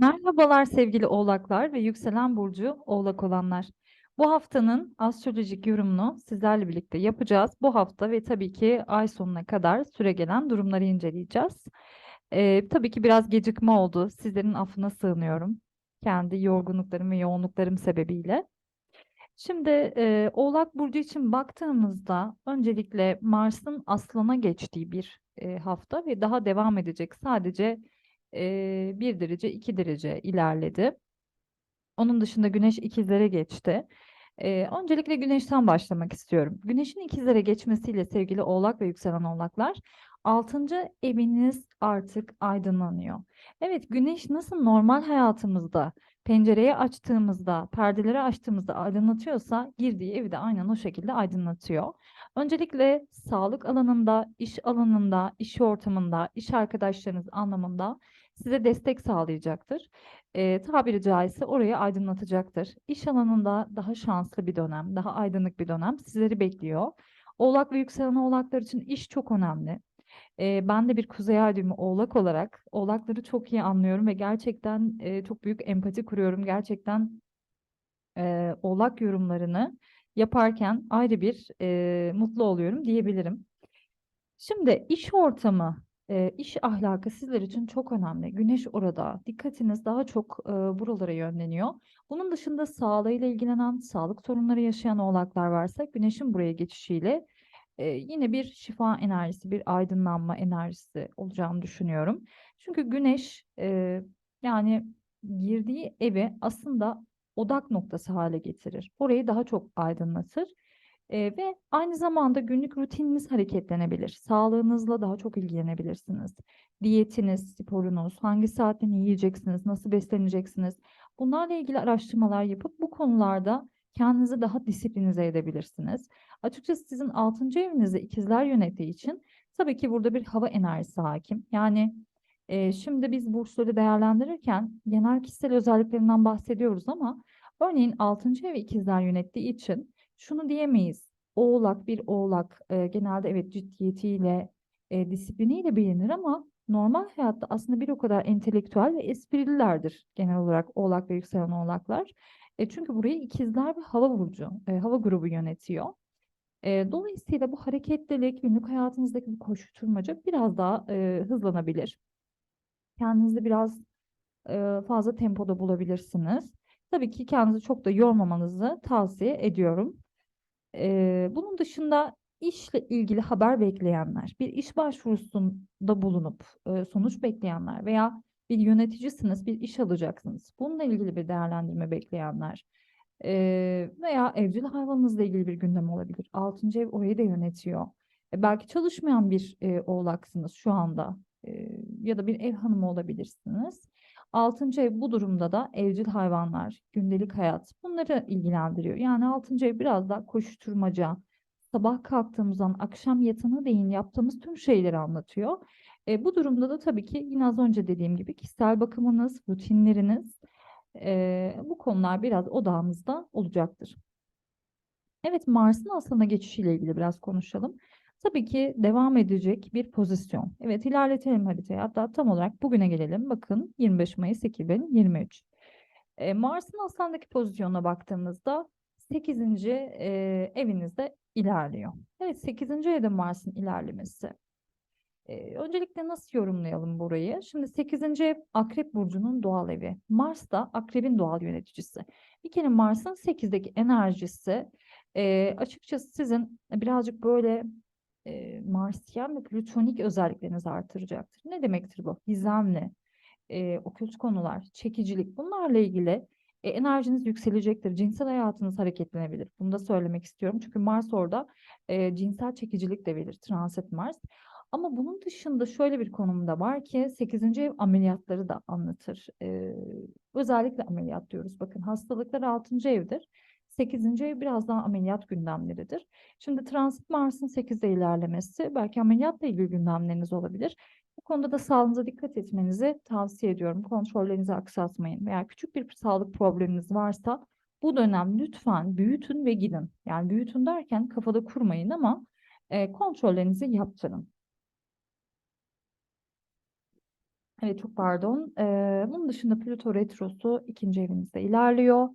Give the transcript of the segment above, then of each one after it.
Merhabalar sevgili Oğlaklar ve yükselen burcu Oğlak olanlar. Bu haftanın astrolojik yorumunu sizlerle birlikte yapacağız. Bu hafta ve tabii ki ay sonuna kadar süregelen durumları inceleyeceğiz. Ee, tabii ki biraz gecikme oldu. Sizlerin affına sığınıyorum. Kendi yorgunluklarım ve yoğunluklarım sebebiyle. Şimdi e, Oğlak Burcu için baktığımızda öncelikle Mars'ın Aslan'a geçtiği bir e, hafta ve daha devam edecek. Sadece e, 1 derece 2 derece ilerledi. Onun dışında Güneş ikizlere geçti. E, öncelikle Güneş'ten başlamak istiyorum. Güneş'in ikizlere geçmesiyle sevgili Oğlak ve yükselen Oğlaklar 6. eviniz artık aydınlanıyor. Evet, Güneş nasıl normal hayatımızda pencereyi açtığımızda, perdeleri açtığımızda aydınlatıyorsa girdiği evi de aynen o şekilde aydınlatıyor. Öncelikle sağlık alanında, iş alanında, iş ortamında, iş arkadaşlarınız anlamında size destek sağlayacaktır. E, tabiri caizse orayı aydınlatacaktır. İş alanında daha şanslı bir dönem, daha aydınlık bir dönem sizleri bekliyor. Oğlak ve yükselen oğlaklar için iş çok önemli. E, ben de bir kuzey ay düğümü oğlak olarak oğlakları çok iyi anlıyorum ve gerçekten e, çok büyük empati kuruyorum. Gerçekten e, oğlak yorumlarını yaparken ayrı bir e, mutlu oluyorum diyebilirim. Şimdi iş ortamı, e, iş ahlakı sizler için çok önemli. Güneş orada. Dikkatiniz daha çok e, buralara yönleniyor. Bunun dışında sağlığıyla ilgilenen, sağlık sorunları yaşayan oğlaklar varsa güneşin buraya geçişiyle e, yine bir şifa enerjisi, bir aydınlanma enerjisi olacağını düşünüyorum. Çünkü güneş e, yani girdiği evi aslında odak noktası hale getirir. Orayı daha çok aydınlatır. E, ve aynı zamanda günlük rutininiz hareketlenebilir. Sağlığınızla daha çok ilgilenebilirsiniz. Diyetiniz, sporunuz, hangi saatte ne yiyeceksiniz, nasıl besleneceksiniz? Bunlarla ilgili araştırmalar yapıp bu konularda kendinizi daha disiplinize edebilirsiniz. Açıkçası sizin 6. evinizde ikizler yönettiği için tabii ki burada bir hava enerjisi hakim. Yani e, şimdi biz burçları değerlendirirken genel kişisel özelliklerinden bahsediyoruz ama örneğin 6. evi ikizler yönettiği için şunu diyemeyiz. Oğlak bir oğlak e, genelde evet ciddiyetiyle, e, disipliniyle bilinir ama normal hayatta aslında bir o kadar entelektüel ve esprililerdir genel olarak oğlak ve yükselen oğlaklar. E, çünkü burayı ikizler ve hava burcu, e, hava grubu yönetiyor. E, dolayısıyla bu hareketlilik, günlük hayatınızdaki bu koşuşturmaca biraz daha e, hızlanabilir. Kendinizi biraz e, fazla tempoda bulabilirsiniz. Tabii ki kendinizi çok da yormamanızı tavsiye ediyorum. E, bunun dışında işle ilgili haber bekleyenler, bir iş başvurusunda bulunup e, sonuç bekleyenler veya bir yöneticisiniz, bir iş alacaksınız. Bununla ilgili bir değerlendirme bekleyenler e, veya evcil hayvanınızla ilgili bir gündem olabilir. Altıncı ev orayı da yönetiyor. E, belki çalışmayan bir e, oğlaksınız şu anda e, ya da bir ev hanımı olabilirsiniz. Altıncı ev bu durumda da evcil hayvanlar, gündelik hayat bunları ilgilendiriyor. Yani altıncı ev biraz daha koşuşturmaca, sabah kalktığımızdan akşam yatana değin yaptığımız tüm şeyleri anlatıyor. E, bu durumda da tabii ki yine az önce dediğim gibi kişisel bakımınız, rutinleriniz e, bu konular biraz odağımızda olacaktır. Evet Mars'ın Aslan'a geçişiyle ilgili biraz konuşalım. Tabii ki devam edecek bir pozisyon. Evet ilerletelim haritayı. Hatta tam olarak bugüne gelelim. Bakın 25 Mayıs 2023. E, Mars'ın Aslan'daki pozisyonuna baktığımızda 8. E, evinizde ilerliyor. Evet 8. evde Mars'ın ilerlemesi. E, öncelikle nasıl yorumlayalım burayı? Şimdi 8. ev Akrep Burcu'nun doğal evi. Mars da Akrep'in doğal yöneticisi. Bir kere Mars'ın 8'deki enerjisi e, açıkçası sizin birazcık böyle e, Marsyen ve Plütonik özellikleriniz artıracaktır. Ne demektir bu? Gizemli, e, okült konular, çekicilik bunlarla ilgili e, enerjiniz yükselecektir. Cinsel hayatınız hareketlenebilir. Bunu da söylemek istiyorum. Çünkü Mars orada e, cinsel çekicilik de verir. Transit Mars. Ama bunun dışında şöyle bir konumda var ki 8. ev ameliyatları da anlatır. Ee, özellikle ameliyat diyoruz. Bakın hastalıklar 6. evdir. 8. ev biraz daha ameliyat gündemleridir. Şimdi transit Mars'ın 8'de ilerlemesi belki ameliyatla ilgili gündemleriniz olabilir. Bu konuda da sağlığınıza dikkat etmenizi tavsiye ediyorum. Kontrollerinizi aksatmayın veya küçük bir sağlık probleminiz varsa bu dönem lütfen büyütün ve gidin. Yani büyütün derken kafada kurmayın ama e, kontrollerinizi yaptırın. Evet çok pardon. Ee, bunun dışında Plüto retrosu ikinci evinizde ilerliyor.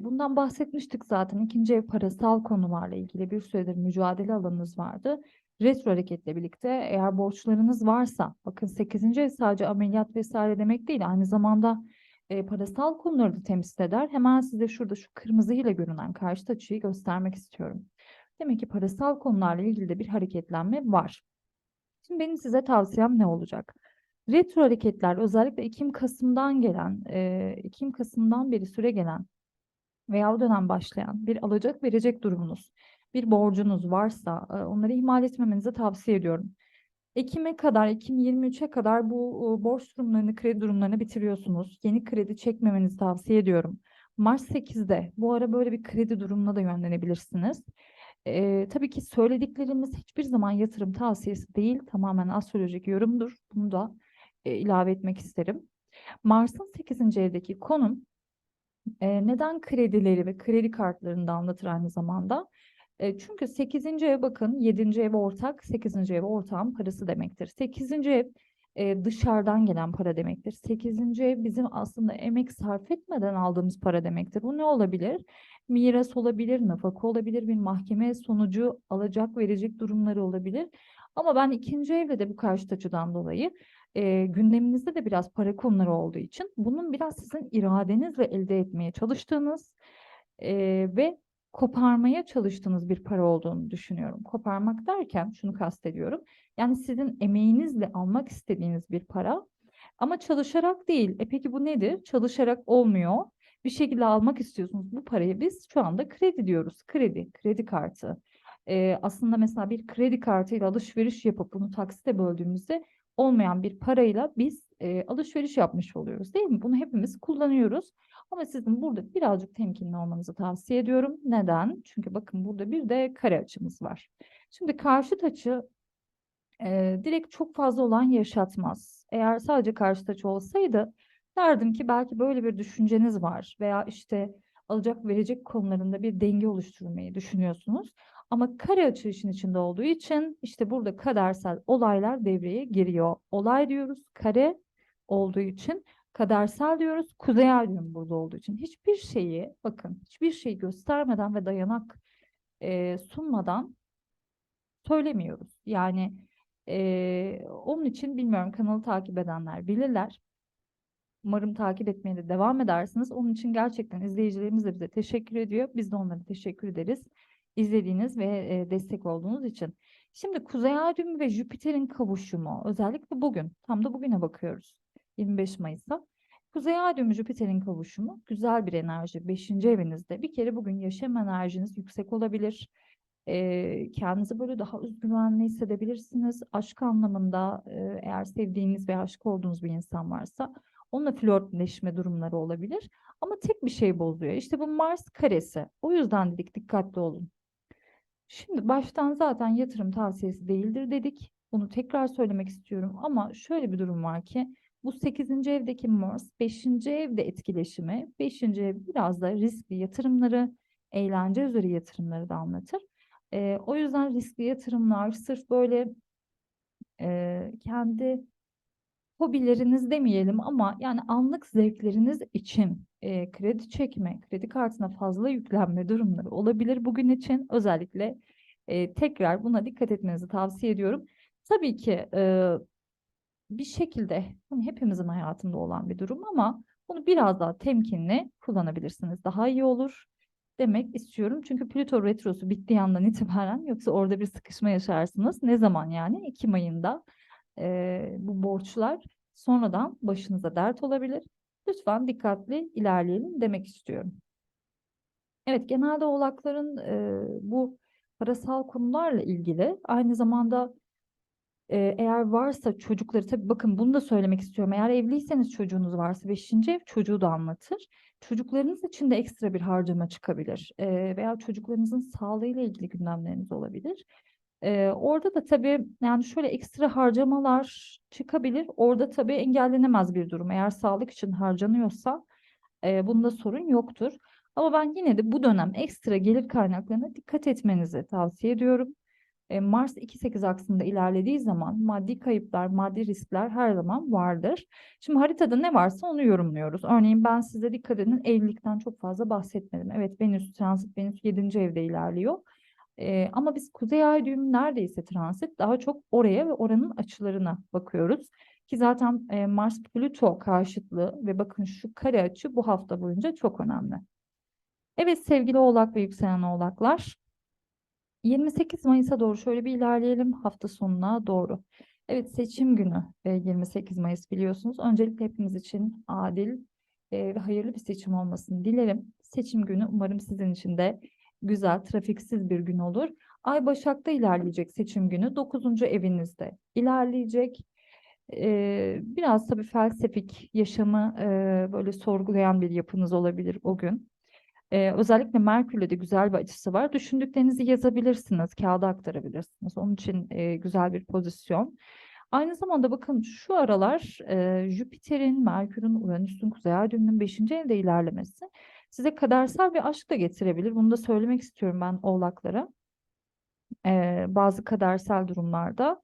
Bundan bahsetmiştik zaten. İkinci ev parasal konularla ilgili bir süredir mücadele alanınız vardı. Retro hareketle birlikte eğer borçlarınız varsa, bakın 8. ev sadece ameliyat vesaire demek değil. Aynı zamanda e, parasal konuları da temsil eder. Hemen size şurada şu kırmızı ile görünen karşıt açıyı göstermek istiyorum. Demek ki parasal konularla ilgili de bir hareketlenme var. Şimdi benim size tavsiyem ne olacak? Retro hareketler özellikle Ekim Kasım'dan gelen, e, Ekim Kasım'dan beri süre gelen veya o dönem başlayan bir alacak verecek durumunuz, bir borcunuz varsa e, onları ihmal etmemenizi tavsiye ediyorum. Ekim'e kadar, Ekim 23'e kadar bu e, borç durumlarını, kredi durumlarını bitiriyorsunuz. Yeni kredi çekmemenizi tavsiye ediyorum. Mart 8'de bu ara böyle bir kredi durumuna da yönlenebilirsiniz. Ee, tabii ki söylediklerimiz hiçbir zaman yatırım tavsiyesi değil, tamamen astrolojik yorumdur. Bunu da e, ilave etmek isterim. Mars'ın 8. evdeki konum e, neden kredileri ve kredi kartlarını da anlatır aynı zamanda. E, çünkü 8. ev bakın 7. ev ortak, 8. ev ortağın parası demektir. 8. ev e, dışarıdan gelen para demektir. 8. ev bizim aslında emek sarf etmeden aldığımız para demektir. Bu ne olabilir? Miras olabilir, nafaka olabilir, bir mahkeme sonucu alacak verecek durumları olabilir. Ama ben ikinci evle de bu karşıt açıdan dolayı e, gündeminizde de biraz para konuları olduğu için bunun biraz sizin iradenizle elde etmeye çalıştığınız e, ve koparmaya çalıştığınız bir para olduğunu düşünüyorum. Koparmak derken şunu kastediyorum. Yani sizin emeğinizle almak istediğiniz bir para ama çalışarak değil. E peki bu nedir? Çalışarak olmuyor. Bir şekilde almak istiyorsunuz. Bu parayı biz şu anda kredi diyoruz. Kredi, kredi kartı. Ee, aslında mesela bir kredi kartıyla alışveriş yapıp bunu taksite böldüğümüzde olmayan bir parayla biz e, alışveriş yapmış oluyoruz değil mi? Bunu hepimiz kullanıyoruz. Ama sizin burada birazcık temkinli olmanızı tavsiye ediyorum. Neden? Çünkü bakın burada bir de kare açımız var. Şimdi karşıt açı e, direkt çok fazla olan yaşatmaz. Eğer sadece karşıt açı olsaydı derdim ki belki böyle bir düşünceniz var veya işte alacak verecek konularında bir denge oluşturmayı düşünüyorsunuz. Ama kare açı işin içinde olduğu için işte burada kadersel olaylar devreye giriyor. Olay diyoruz kare olduğu için kadersel diyoruz. Kuzey ay burada olduğu için hiçbir şeyi bakın hiçbir şeyi göstermeden ve dayanak e, sunmadan söylemiyoruz. Yani e, onun için bilmiyorum kanalı takip edenler bilirler. Umarım takip etmeye de devam edersiniz. Onun için gerçekten izleyicilerimiz de bize teşekkür ediyor. Biz de onlara teşekkür ederiz. İzlediğiniz ve e, destek olduğunuz için. Şimdi Kuzey Ay düğümü ve Jüpiter'in kavuşumu özellikle bugün tam da bugüne bakıyoruz. 25 Mayıs'ta. Kuzey Ay düğümü Jüpiter'in kavuşumu güzel bir enerji. 5. evinizde. Bir kere bugün yaşam enerjiniz yüksek olabilir. E, kendinizi böyle daha özgüvenli hissedebilirsiniz. Aşk anlamında e, eğer sevdiğiniz ve aşık olduğunuz bir insan varsa onunla flörtleşme durumları olabilir. Ama tek bir şey bozuyor. İşte bu Mars karesi. O yüzden dedik dikkatli olun. Şimdi baştan zaten yatırım tavsiyesi değildir dedik. Bunu tekrar söylemek istiyorum ama şöyle bir durum var ki bu 8. evdeki Mars 5. evde etkileşimi 5. ev biraz da riskli yatırımları, eğlence üzeri yatırımları da anlatır. Ee, o yüzden riskli yatırımlar sırf böyle e, kendi hobileriniz demeyelim ama yani anlık zevkleriniz için e, kredi çekme, kredi kartına fazla yüklenme durumları olabilir bugün için. Özellikle e, tekrar buna dikkat etmenizi tavsiye ediyorum. Tabii ki e, bir şekilde hani hepimizin hayatında olan bir durum ama bunu biraz daha temkinli kullanabilirsiniz. Daha iyi olur demek istiyorum. Çünkü Plüto retrosu bittiği andan itibaren yoksa orada bir sıkışma yaşarsınız. Ne zaman yani? Ekim ayında e, bu borçlar sonradan başınıza dert olabilir. Lütfen dikkatli ilerleyelim demek istiyorum. Evet, genelde oğlakların e, bu parasal konularla ilgili aynı zamanda e, eğer varsa çocukları tabii bakın bunu da söylemek istiyorum. Eğer evliyseniz çocuğunuz varsa 5. ev çocuğu da anlatır. Çocuklarınız için de ekstra bir harcama çıkabilir e, veya çocuklarınızın sağlığıyla ilgili gündemleriniz olabilir. Ee, orada da tabii yani şöyle ekstra harcamalar çıkabilir. Orada tabii engellenemez bir durum. Eğer sağlık için harcanıyorsa e, bunda sorun yoktur. Ama ben yine de bu dönem ekstra gelir kaynaklarına dikkat etmenizi tavsiye ediyorum. E, Mars 2-8 aksında ilerlediği zaman maddi kayıplar, maddi riskler her zaman vardır. Şimdi haritada ne varsa onu yorumluyoruz. Örneğin ben size dikkat edin evlilikten çok fazla bahsetmedim. Evet Venüs transit, Venüs 7. evde ilerliyor. E, ama biz Kuzey Ay düğümü neredeyse transit daha çok oraya ve oranın açılarına bakıyoruz. Ki zaten e, Mars Plüto karşıtlığı ve bakın şu kare açı bu hafta boyunca çok önemli. Evet sevgili Oğlak ve yükselen Oğlaklar. 28 Mayıs'a doğru şöyle bir ilerleyelim hafta sonuna doğru. Evet seçim günü e, 28 Mayıs biliyorsunuz. Öncelikle hepimiz için adil ve hayırlı bir seçim olmasını dilerim. Seçim günü umarım sizin için de güzel, trafiksiz bir gün olur. Ay Başak'ta ilerleyecek seçim günü. 9. evinizde ilerleyecek. Ee, biraz tabii felsefik yaşamı e, böyle sorgulayan bir yapınız olabilir o gün. Ee, özellikle Merkür'le de güzel bir açısı var. Düşündüklerinizi yazabilirsiniz, kağıda aktarabilirsiniz. Onun için e, güzel bir pozisyon. Aynı zamanda bakın şu aralar e, Jüpiter'in, Merkür'ün, Uranüs'ün, Kuzey Ay düğümünün 5. evde ilerlemesi size kadersel bir aşk da getirebilir. Bunu da söylemek istiyorum ben oğlaklara. Ee, bazı kadersel durumlarda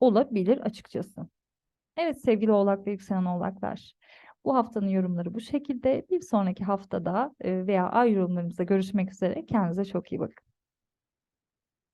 olabilir açıkçası. Evet sevgili oğlak ve yükselen oğlaklar. Bu haftanın yorumları bu şekilde. Bir sonraki haftada e, veya ay yorumlarımızda görüşmek üzere. Kendinize çok iyi bakın.